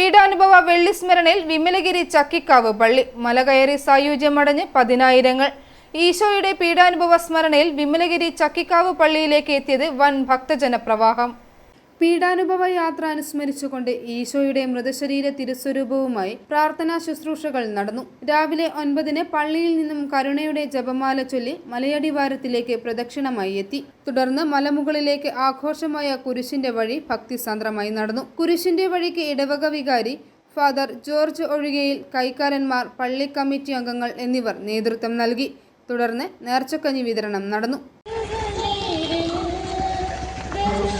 പീഡാനുഭവ വെള്ളിസ്മരണയിൽ വിമലഗിരി ചക്കിക്കാവ് പള്ളി. മലകയറി സായുജ്യമടഞ്ഞ് പതിനായിരങ്ങൾ. ഈശോയുടെ പീഡാനുഭവ സ്മരണയിൽ വിമലഗിരി ചക്കിക്കാവ് പള്ളിയിലേക്ക് എത്തിയത് വൻ ഭക്തജന പ്രവാഹം പീഡാനുഭവ യാത്ര അനുസ്മരിച്ചുകൊണ്ട് ഈശോയുടെ മൃതശരീര തിരുസ്വരൂപവുമായി പ്രാർത്ഥനാ ശുശ്രൂഷകൾ നടന്നു. രാവിലെ ഒൻപതിന് പള്ളിയിൽ നിന്നും കരുണയുടെ ജപമാല ചൊല്ലി മലയടിവാരത്തിലേക്ക് പ്രദക്ഷിണമായി എത്തി. തുടർന്ന് മലമുകളിലേക്ക് ആഘോഷമായ കുരിശിന്റെ വഴി ഭക്തിസാന്ദ്രമായി നടന്നു. കുരിശിന്റെ വഴിക്ക് ഇടവക വികാരി ഫാദർ ജോർജ് ഒഴികയിൽ കൈക്കാരന്മാർ പള്ളി കമ്മിറ്റി അംഗങ്ങൾ എന്നിവർ നേതൃത്വം നൽകി. തുടർന്ന് നേർച്ചക്കഞ്ഞി വിതരണം നടന്നു.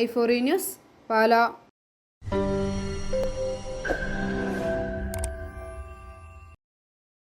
ഐ ഫോറി ന്യൂസ് പാല.